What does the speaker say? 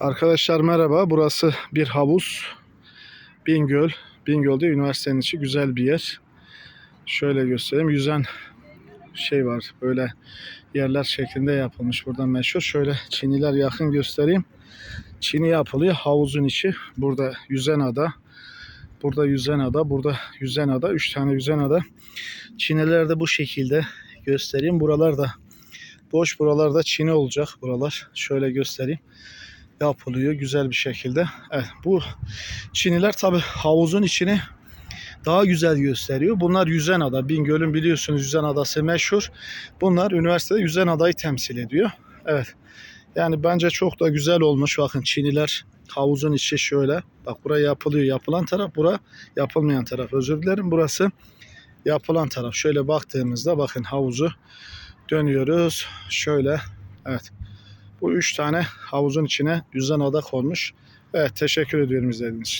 Arkadaşlar merhaba. Burası bir havuz. Bingöl. Bingöl'de üniversitenin içi güzel bir yer. Şöyle göstereyim. Yüzen şey var. Böyle yerler şeklinde yapılmış. Buradan meşhur. Şöyle çiniler yakın göstereyim. Çini yapılıyor. Havuzun içi. Burada yüzen ada. Burada yüzen ada. Burada yüzen ada. Üç tane yüzen ada. Çiniler de bu şekilde göstereyim. Buralar da boş. Buralarda çini olacak. Buralar. Şöyle göstereyim yapılıyor güzel bir şekilde. Evet, bu çiniler tabi havuzun içini daha güzel gösteriyor. Bunlar yüzen ada. Bingöl'ün biliyorsunuz yüzen adası meşhur. Bunlar üniversitede yüzen adayı temsil ediyor. Evet. Yani bence çok da güzel olmuş. Bakın çiniler havuzun içi şöyle. Bak buraya yapılıyor. Yapılan taraf bura. Yapılmayan taraf. Özür dilerim. Burası yapılan taraf. Şöyle baktığımızda bakın havuzu dönüyoruz. Şöyle. Evet. Bu üç tane havuzun içine yüzen ada konmuş. Evet teşekkür ediyorum izlediğiniz için.